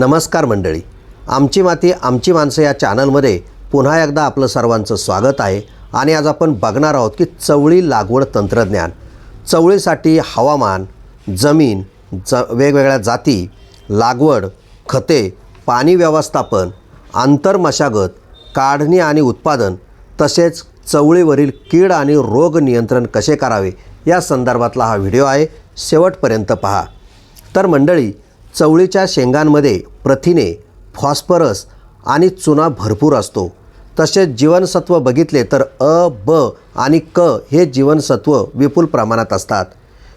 नमस्कार मंडळी. आमची माती आमची माणसं या चॅनलमध्ये पुन्हा एकदा आपलं सर्वांचं स्वागत आहे आणि आज आपण बघणार आहोत की चवळी लागवड तंत्रज्ञान चवळीसाठी हवामान जमीन ज वेगवेगळ्या जाती लागवड खते पाणी व्यवस्थापन आंतरमशागत काढणी आणि उत्पादन तसेच चवळीवरील कीड आणि रोग नियंत्रण कसे करावे या संदर्भातला हा व्हिडिओ आहे. शेवटपर्यंत पहा. तर मंडळी चवळीच्या शेंगांमध्ये प्रथिने फॉस्फरस आणि चुना भरपूर असतो. तसेच जीवनसत्व बघितले तर अ ब आणि क हे जीवनसत्व विपुल प्रमाणात असतात.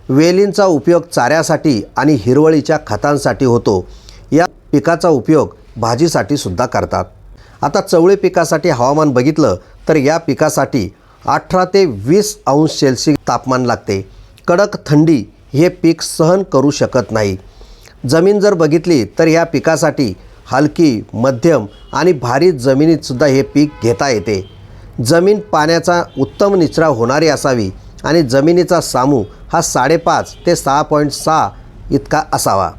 वेलींचा उपयोग चाऱ्यासाठी आणि हिरवळीच्या खतांसाठी होतो. या पिकाचा उपयोग भाजीसाठी सुद्धा करतात. आता चवळी पिकासाठी हवामान बघितलं तर या पिकासाठी अठरा ते वीस अंश सेल्सिअस तापमान लागते. कडक थंडी हे पीक सहन करू शकत नाही. जमीन जर बघितली तर ह्या पिकासाठी हलकी मध्यम आणि भारी जमिनीतसुद्धा हे पीक घेता येते. जमीन पाण्याचा उत्तम निचरा होणारी असावी आणि जमिनीचा सामू हा साडेपाच ते सहा पॉईंट सहा इतका असावा.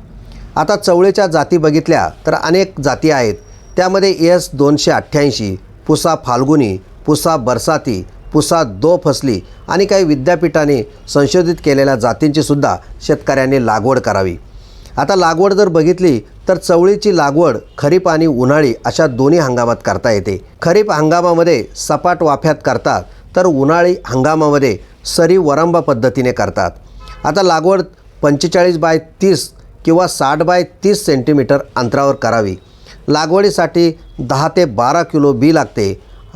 आता चवळीच्या जाती बघितल्या तर अनेक जाती आहेत. त्यामध्ये एस दोनशे अठ्ठ्याऐंशी पुसा फाल्गुनी पुसा बरसाती पुसा दो फसली आणि काही विद्यापीठाने संशोधित केलेल्या जातींचीसुद्धा शेतकऱ्यांनी लागवड करावी. आता लागवड जर बघितली तर चवळीची लागवड खरीप आणि उन्हाळी अशा दोन्ही हंगामात करता येते. खरीप हंगामामध्ये सपाट वाफ्यात करतात तर उन्हाळी हंगामामध्ये सरी वरंबा पद्धतीने करतात. आता लागवड पंचेचाळीस बाय तीस किंवा साठ बाय तीस सेंटीमीटर अंतरावर करावी. लागवडीसाठी दहा ते बारा किलो बी लागते.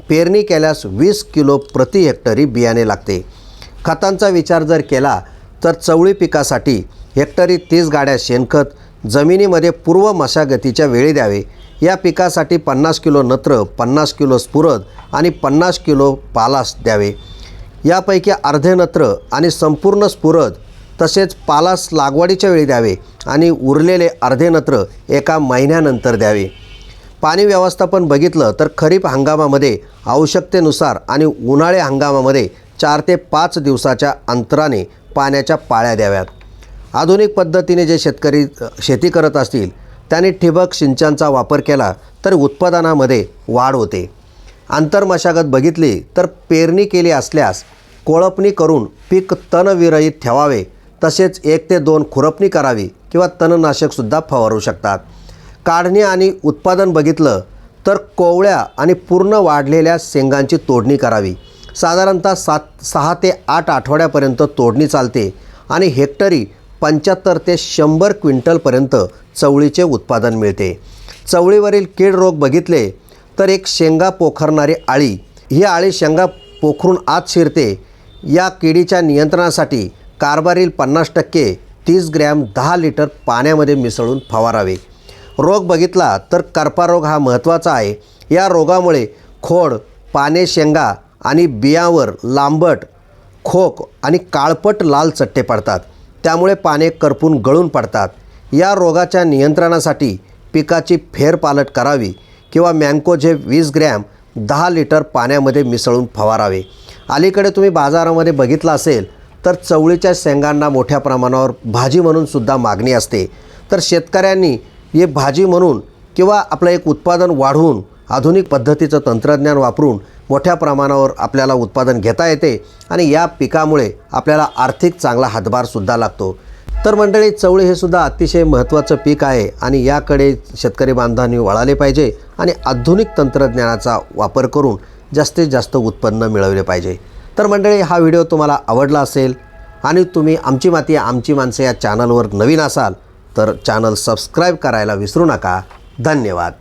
पेरणी केल्यास वीस किलो प्रति हेक्टरी बियाणे लागते. खतांचा विचार जर केला तर चवळी पिकासाठी हेक्टरी तीस गाड्या शेणखत जमिनीमध्ये पूर्व मशागतीच्या वेळी द्यावे. या पिकासाठी पन्नास किलो नत्र पन्नास किलो स्फुरद आणि पन्नास किलो पालास द्यावे. यापैकी अर्धे नत्र आणि संपूर्ण स्फुरद तसेच पालास लागवडीच्या वेळी द्यावे आणि उरलेले अर्धे नत्र एका महिन्यानंतर द्यावे. पाणी व्यवस्थापन बघितलं तर खरीप हंगामामध्ये आवश्यकतेनुसार आणि उन्हाळी हंगामामध्ये चार ते पाच दिवसाच्या अंतराने पाण्याच्या पाळ्या द्याव्यात. आधुनिक पद्धतीने जे शेतकरी शेती करत असतील त्यांनी ठिबक सिंचनचा वापर केला तर उत्पादनामध्ये वाढ होते. आंतरमशागत बघितली तर पेरणी केली असल्यास कोळपणी करून पीक तणविरहित ठेवावे तसेच एक ते दोन खुरपणी करावी किंवा तणनाशकसुद्धा फवारू शकतात. काढणी आणि उत्पादन बघितलं तर कोवळ्या आणि पूर्ण वाढलेल्या शेंगांची तोडणी करावी. साधारणतः सात सहा ते आठ आठवड्यापर्यंत तोडणी चालते आणि हेक्टरी पंच्याहत्तर ते शंभर क्विंटलपर्यंत चवळीचे उत्पादन मिळते. चवळीवरील कीड रोग बघितले तर एक शेंगा पोखरणारी आळी ही आळी शेंगा पोखरून आत शिरते. या किडीच्या नियंत्रणासाठी कारभारील पन्नास टक्के तीस ग्रॅम दहा लिटर पाण्यामध्ये मिसळून फवारावे. रोग बघितला तर करपा रोग हा महत्त्वाचा आहे. या रोगामुळे खोड पाने शेंगा आणि बियांवर लांबट खोक आणि काळपट लाल चट्टे पडतात. त्यामुळे पाने करपून गळून पडतात. या रोगाच्या नियंत्रणासाठी पिकाची फेरपालट करावी किंवा मँकोझे वीस ग्रॅम दहा लिटर पाण्यामध्ये मिसळून फवारावे. अलीकडे तुम्ही बाजारामध्ये बघितलं असेल तर चवळीच्या शेंगांना मोठ्या प्रमाणावर भाजी म्हणून सुद्धा मागणी असते. तर शेतकऱ्यांनी हे भाजी म्हणून किंवा आपलं एक उत्पादन वाढवून आधुनिक पद्धतीचं तंत्रज्ञान वापरून मोठ्या प्रमाणावर आपल्याला उत्पादन घेता येते आणि या पिकामुळे आपल्याला आर्थिक चांगला हातभारसुद्धा लागतो. तर मंडळी चवळी हे सुद्धा अतिशय महत्त्वाचं पीक आहे आणि याकडे शेतकरी बांधवांनी वळाले पाहिजे आणि आधुनिक तंत्रज्ञानाचा वापर करून जास्तीत जास्त उत्पन्न मिळवले पाहिजे. तर मंडळी हा व्हिडिओ तुम्हाला आवडला असेल आणि तुम्ही आमची माती आमची माणसं या चॅनलवर नवीन असाल तर चॅनल सबस्क्राईब करायला विसरू नका. धन्यवाद.